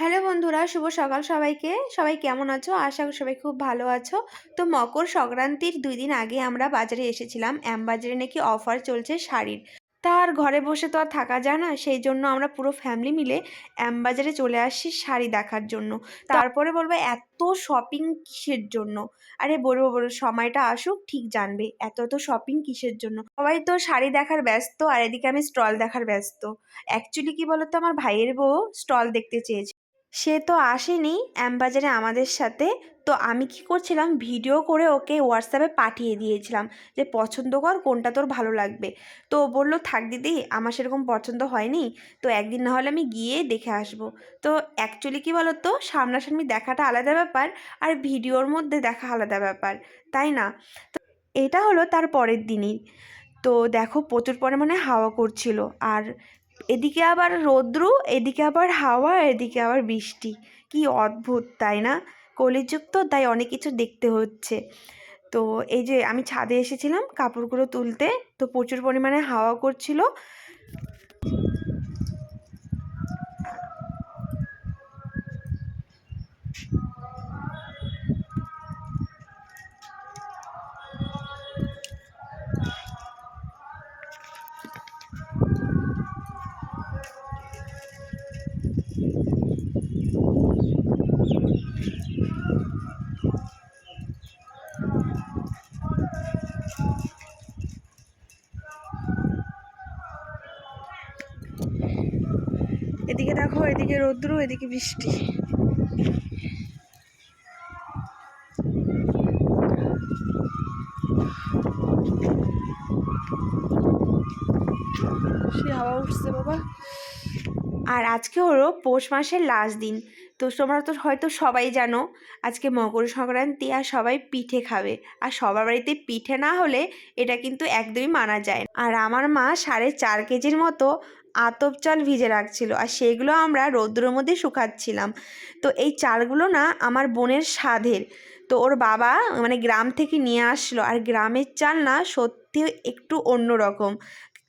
Hello বন্ধুরা, শুভ সকাল সবাইকে। সবাই কেমন আছো? আশা করি সবাই খুব ভালো আছো। তো মকর সংক্রান্তির দুই দিন আগে আমরা বাজারে এসেছিলাম। বাজারে নাকি অফার চলছে শাড়ির। তার ঘরে বসে তো আর থাকা যায় না, সেই জন্য আমরা পুরো ফ্যামিলি মিলে বাজারে চলে আসছি শাড়ি দেখার জন্য। তারপরে বলব, এত শপিং কিসের জন্য? আরে বলব বলব, সময়টা আসুক, ঠিক জানবে। এত এত শপিং কিসের জন্য? সবাই তো শাড়ি দেখার ব্যস্ত, আর এদিকে আমি স্টল দেখার ব্যস্ত। অ্যাকচুয়ালি কি বলতো, আমার ভাইয়ের বউ স্টল দেখতে চেয়েছে। সে তো আসেনি অ্যাম্বাজারে আমাদের সাথে। তো আমি কি করছিলাম? ভিডিও করে ওকে হোয়াটসঅ্যাপে পাঠিয়ে দিয়েছিলাম যে, পছন্দ কর, কোনটা তোর ভালো লাগবে? তো বলল, থাক দিদি, আমার সেরকম পছন্দ হয়নি। তো একদিন না হলে আমি গিয়ে দেখে আসব। তো অ্যাকচুয়ালি কী বলো তো সামনাসামনি দেখাটা আলাদা ব্যাপার আর ভিডিওর মধ্যে দেখা আলাদা ব্যাপার, তাই না? তো এটা হলো তার পরের দিনই। তো দেখো, প্রচুর পরিমাণে হাওয়া করছিল। আর এদিকে আবার রৌদ্র, এদিকে আবার হাওয়া, এদিকে আবার বৃষ্টি। কি অদ্ভুত, তাই না? কলিযুগ তো তাই অনেক কিছু দেখতে হচ্ছে। তো এই যে আমি ছাদে এসেছিলাম কাপড়গুলো তুলতে, তো প্রচুর পরিমাণে হাওয়া করছিল। এদিকে রৌদ্র এদিকে বৃষ্টি। সে হাওয়া উঠছে বাবা। আর আজকে হলো পৌষ মাসের লাস্ট দিন। তো তোমরা তো হয়তো সবাই জানো, আজকে মকর সংক্রান্তি আর সবাই পিঠে খাবে। আর সবার বাড়িতে পিঠে না হলে এটা কিন্তু একদমই মানা যায়। আর আমার মা সাড়ে চার কেজির মতো আতপ চাল ভিজে রাখছিল আর সেগুলো আমরা রৌদ্রের মধ্যে শুকাচ্ছিলাম। তো এই চালগুলো না আমার বোনের স্বাদের তো ওর বাবা মানে গ্রাম থেকে নিয়ে আসলো আর গ্রামের চাল না সত্যি একটু অন্যরকম।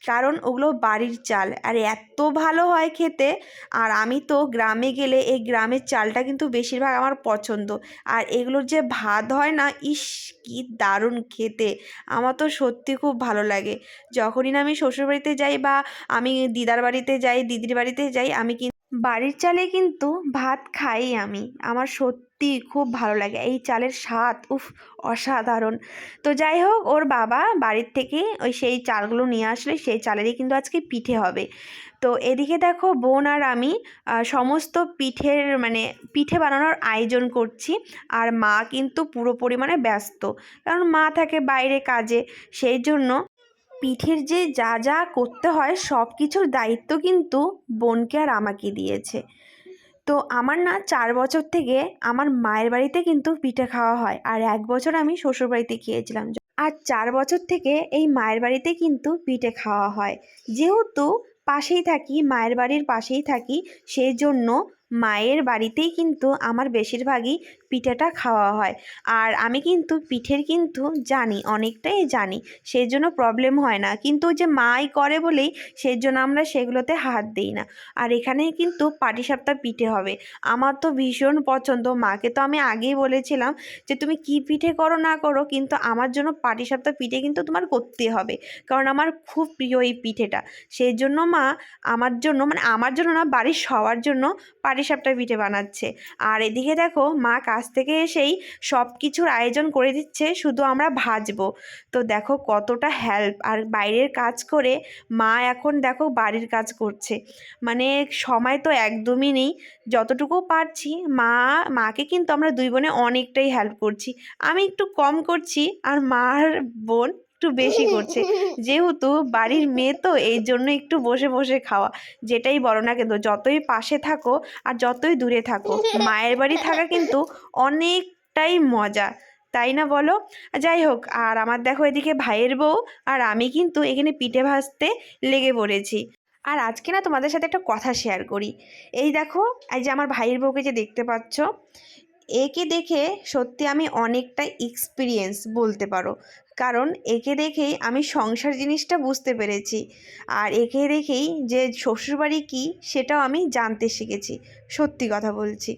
কারণ ওগুলো বাড়ির চাল। আর এত ভালো হয় খেতে। আর আমি তো গ্রামে গেলে এই গ্রামের চালটা কিন্তু বেশিরভাগ আমার পছন্দ। আর এগুলোর যে ভাত হয় না, ইস, কি দারুণ খেতে। আমার তো সত্যি খুব ভালো লাগে। যখনই না আমি শ্বশুরবাড়িতে যাই বা আমি দিদার বাড়িতে যাই, দিদির বাড়িতে যাই, আমি কিন্তু বাড়ির চালে কিন্তু ভাত খাই আমি। আমার সত্যি খুব ভালো লাগে। এই চালের স্বাদ, উফ, অসাধারণ। তো যাই হোক, ওর বাবা বাড়ির থেকে ওই সেই চালগুলো নিয়ে আসলে সেই চালেরই কিন্তু আজকে পিঠে হবে। তো এদিকে দেখো, বোন আর আমি সমস্ত পিঠের মানে পিঠে বানানোর আয়োজন করছি। আর মা কিন্তু পুরো পরিমাণে ব্যস্ত। কারণ মা থাকে বাইরে কাজে। সেই জন্য পিঠের যে যা যা করতে হয় সব কিছুর দায়িত্ব কিন্তু বোনকে আর আমাকে দিয়েছে। তো আমার না চার বছর থেকে আমার মায়ের বাড়িতে কিন্তু পিঠে খাওয়া হয় আর এক বছর আমি শ্বশুর বাড়িতে খেয়েছিলাম। আর চার বছর থেকে এই মায়ের বাড়িতে কিন্তু পিঠে খাওয়া হয়। যেহেতু পাশেই থাকি, মায়ের বাড়ির পাশেই থাকি, সেই জন্য মায়ের বাড়িতেই কিন্তু আমার বেশিরভাগই পিঠেটা খাওয়া হয়। আর আমি কিন্তু পিঠের কিন্তু জানি, অনেকটাই জানি, সেই জন্য প্রবলেম হয় না। কিন্তু যে মাই করে বলেই সেই জন্য আমরা সেগুলোতে হাত দিই না। আর এখানে কিন্তু পাটিসাপটা পিঠে হবে। আমার তো ভীষণ পছন্দ। মাকে তো আমি আগেই বলেছিলাম যে, তুমি কি পিঠে করো না করো? কিন্তু আমার জন্য পাটিসাপটা পিঠে কিন্তু তোমার করতে হবে। কারণ আমার খুব প্রিয় এই পিঠেটা। সেই জন্য মা আমার জন্য মানে আমার জন্য না, বাড়ির সবার জন্য পাটিসাপটা পিঠে বানাচ্ছে। আর এদিকে দেখো, মা কাছ থেকে এসেই সব কিছুর আয়োজন করে দিচ্ছে, শুধু আমরা ভাজবো। তো দেখো কতটা হেল্প আর বাইরের কাজ করে মা এখন দেখো বাড়ির কাজ করছে। মানে সময় তো একদমই নেই, যতটুকু পারছি মা, মাকে কিন্তু আমরা দুই বোনে অনেকটাই হেল্প করছি। আমি একটু কম করছি, আর মার বোন একটু বেশি করছে। যেহেতু বাড়ির মেয়ে তো এই জন্য একটু বসে বসে খাওয়া। যেটাই বলো না কিন্তু যতই পাশে থাকো আর যতই দূরে থাকো, মায়ের বাড়ি থাকা কিন্তু অনেকটাই মজা। তাই না বলো? যাই হোক, আর আমার দেখো এদিকে ভাইয়ের বউ আর আমি কিন্তু এখানে পিঠে ভাজতে লেগে পড়েছি। আর আজকে না তোমাদের সাথে একটা কথা শেয়ার করি। এই দেখো, এই যে আমার ভাইয়ের বউকে যে দেখতে পাচ্ছ, একে দেখে সত্যি আমি অনেকটা এক্সপিরিয়েন্স বলতে পারো। কারণ একে দেখেই আমি সংসার জিনিসটা বুঝতে পেরেছি। আর একে দেখেই যে শ্বশুরবাড়ি কী সেটাও আমি জানতে শিখেছি, সত্যি কথা বলছি।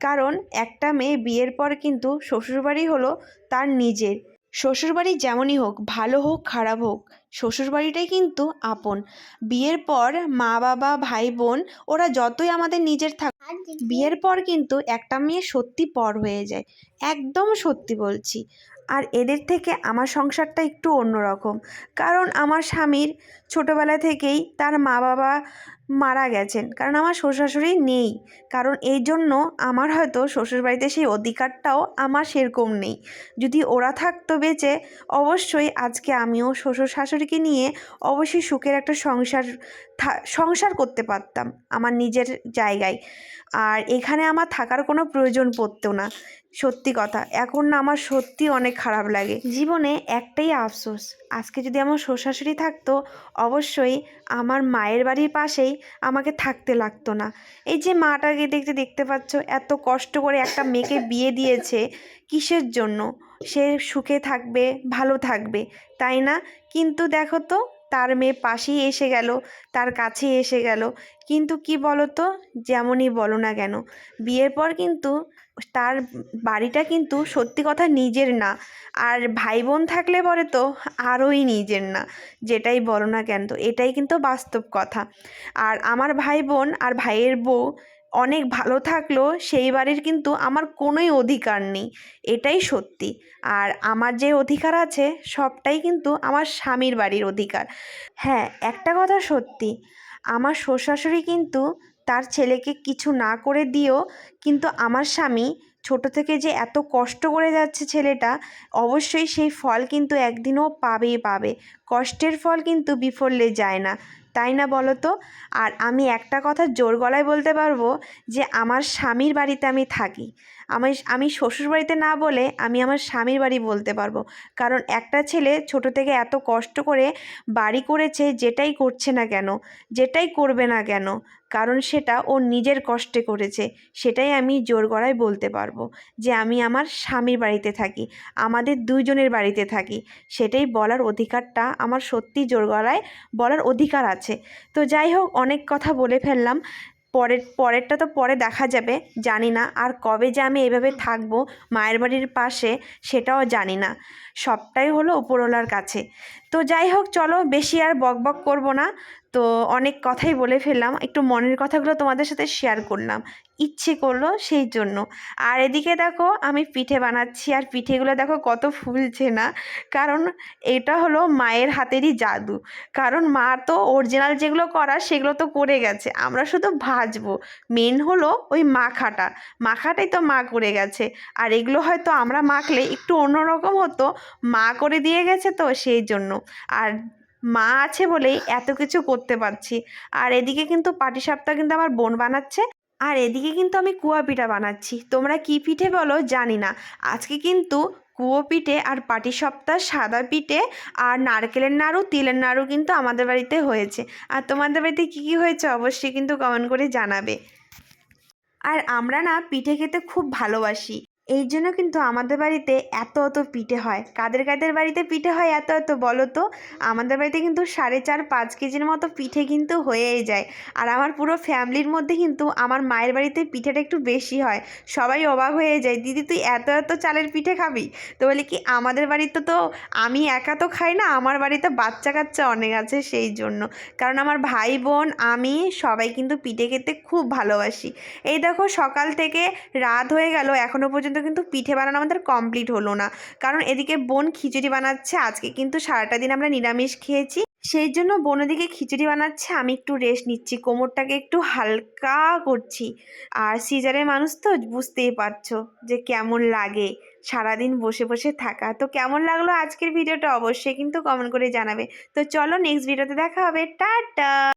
কারণ একটা মেয়ে বিয়ের পর কিন্তু শ্বশুরবাড়ি হলো তার নিজের। শ্বশুরবাড়ি যেমনই হোক, ভালো হোক, খারাপ হোক শ্বশুরবাড়িটাই কিন্তু আপন। বিয়ের পর মা বাবা ভাই বোন ওরা যতই আমাদের নিজের থাক বিয়ের পর কিন্তু একটা মেয়ে সত্যি পর হয়ে যায়। একদম সত্যি বলছি। আর এদের থেকে আমার সংসারটা একটু অন্যরকম। কারণ আমার স্বামীর ছোটোবেলা থেকেই তার মা বাবা মারা গেছেন। কারণ আমার শ্বশুর নেই। কারণ এই জন্য আমার হয়তো শ্বশুরবাড়িতে সেই অধিকারটাও আমার সেরকম নেই। যদি ওরা থাকতো বেঁচে অবশ্যই আজকে আমিও শ্বশুর শাশুড়িকে নিয়ে অবশ্যই সুখের একটা সংসার সংসার করতে পারতাম আমার নিজের জায়গায়। আর এখানে আমার থাকার কোনো প্রয়োজন পড়তো না, সত্যি কথা। এখন না আমার সত্যি অনেক খারাপ লাগে। জীবনে একটাই আফসোস, আজকে যদি আমার শ্বশাশুড়ি থাকতো, অবশ্যই আমার মায়ের বাড়ির পাশেই আমাকে থাকতে লাগতো না। এই যে মাটাকে দেখতে দেখতে পাচ্ছ, এত কষ্ট করে একটা মেয়েকে বিয়ে দিয়েছে কিসের জন্য? সে সুখে থাকবে, ভালো থাকবে, তাই না? কিন্তু দেখো তো, তার মেয়ে পাশেই এসে গেল, তার কাছে এসে গেল। কিন্তু কি বলো তো যেমনই বলো না কেন, বিয়ের পর কিন্তু তার বাড়িটা কিন্তু সত্যি কথা নিজের না। আর ভাই বোন থাকলে পরে তো আরোই নিজের না, যেটাই বলো না কেন তো, এটাই কিন্তু বাস্তব কথা। আর আমার ভাই বোন আর ভাইয়ের বউ অনেক ভালো থাকলেও সেই বাড়ির কিন্তু আমার কোনোই অধিকার নেই, এটাই সত্যি। আর আমার যে অধিকার আছে, সবটাই কিন্তু আমার স্বামীর বাড়ির অধিকার। হ্যাঁ একটা কথা সত্যি, আমার শ্বশুরশাশুড়ি কিন্তু তার ছেলেকে কিছু না করে দিয়েও কিন্তু আমার স্বামী ছোট থেকে যে এত কষ্ট করে যাচ্ছে ছেলেটা, অবশ্যই সেই ফল কিন্তু একদিনও পাবেই পাবে। কষ্টের ফল কিন্তু বিফলে যায় না। তাই না বলো তো? আর আমি একটা কথা জোর গলায় বলতে পারব যে, আমার স্বামীর বাড়িতে আমি থাকি। আমি আমি শ্বশুর বাড়িতে না বলে আমি আমার স্বামীর বাড়ি বলতে পারব। কারণ একটা ছেলে ছোট থেকে এত কষ্ট করে বাড়ি করেছে যেটাই করছে না কেন, যেটাই করবে না কেন, কারণ সেটা ও নিজের কষ্টে করেছে, সেটাই আমি জোর গড়ায় বলতে পারব যে আমি আমার স্বামীর বাড়িতে থাকি, আমাদের দুইজনের বাড়িতে থাকি। সেটাই বলার অধিকারটা আমার সত্যি জোর গড়ায় বলার অধিকার আছে। তো যাই হোক, অনেক কথা বলে ফেললাম। পরের, পরেরটা তো পরে দেখা যাবে, জানি না। আর কবে যে আমি এভাবে থাকব মায়ের বাড়ির পাশে সেটাও জানি না। সবটাই হলো উপরওয়ালার কাছে। তো যাই হোক, চলো বেশি আর বক বক করব না। তো অনেক কথাই বলে ফেললাম। একটু মনের কথাগুলো তোমাদের সাথে শেয়ার করলাম। ইচ্ছে করল সেই জন্য। আর এদিকে দেখো, আমি পিঠে বানাচ্ছি। আর পিঠেগুলো দেখো কত ফুলছে না। কারণ এটা হলো মায়ের হাতেরই জাদু। কারণ মা তো অরিজিনাল যেগুলো করা সেগুলো তো করে গেছে। আমরা শুধু ভাজবো। মেন হলো ওই মাখাটা। মাখাটাই তো মা করে গেছে। আর এগুলো হয়তো আমরা মাখলে একটু অন্যরকম হতো। মা করে দিয়ে গেছে তো সেই জন্য। আর মা আছে বলেই এত কিছু করতে পারছি। আর এদিকে কিন্তু পাটিসাপটা কিন্তু আমার বোন বানাচ্ছে। আর এদিকে কিন্তু আমি কুয়া পিঠা বানাচ্ছি। তোমরা কি পিঠে বলো জানি না। আজকে কিন্তু কুয়ো পিঠে আর পাটি সপ্তাহ সাদা পিঠে আর নারকেলের নাড়ু, তিলের নাড়ু কিন্তু আমাদের বাড়িতে হয়েছে। আর তোমাদের বাড়িতে কী কী হয়েছে অবশ্যই কিন্তু কমেন্ট করে জানাবে। আর আমরা না পিঠে খেতে খুব ভালোবাসি। এই জন্য কিন্তু আমাদের বাড়িতে এত এত পিঠে হয়। কাদের কাদের বাড়িতে পিঠে হয় এত এত বলো তো? আমাদের বাড়িতে কিন্তু সাড়ে চার, পাঁচ কেজির মতো পিঠে কিন্তু হয়েই যায়। আর আমার পুরো ফ্যামিলির মধ্যে কিন্তু আমার মায়ের বাড়িতে পিঠেটা একটু বেশি হয়। সবাই অবাক হয়ে যায়, দিদি, তুই এত এত চালের পিঠে খাবি? তো বলি কি, আমাদের বাড়িতে তো আমি একা তো খাই না, আমার বাড়িতে বাচ্চা কাচ্চা অনেক আছে সেই জন্য। কারণ আমার ভাই, বোন, আমি সবাই কিন্তু পিঠে খেতে খুব ভালোবাসি। এই দেখো সকাল থেকে রাত হয়ে গেল এখনও পর্যন্ত কিন্তু পিঠে বানানো আমাদের কমপ্লিট হলো না। কারণ এদিকে বোন খিচুড়ি বানাচ্ছে, আজকে কিন্তু সারাটা দিন আমরা নিরামিষ খেয়েছি। সেই জন্য বোন ওদিকে খিচুড়ি বানাচ্ছে, আমি একটু রেস্ট নিচ্ছি, কোমরটাকে একটু হালকা করছি। আর সিজারের মানুষ তো, বুঝতেই পারছ যে কেমন লাগে সারাদিন বসে বসে থাকা। তো কেমন লাগল আজকের ভিডিওটা অবশ্যই কিন্তু কমেন্ট করে জানাবে। তো চলো নেক্সট ভিডিওতে দেখা হবে। টাটা!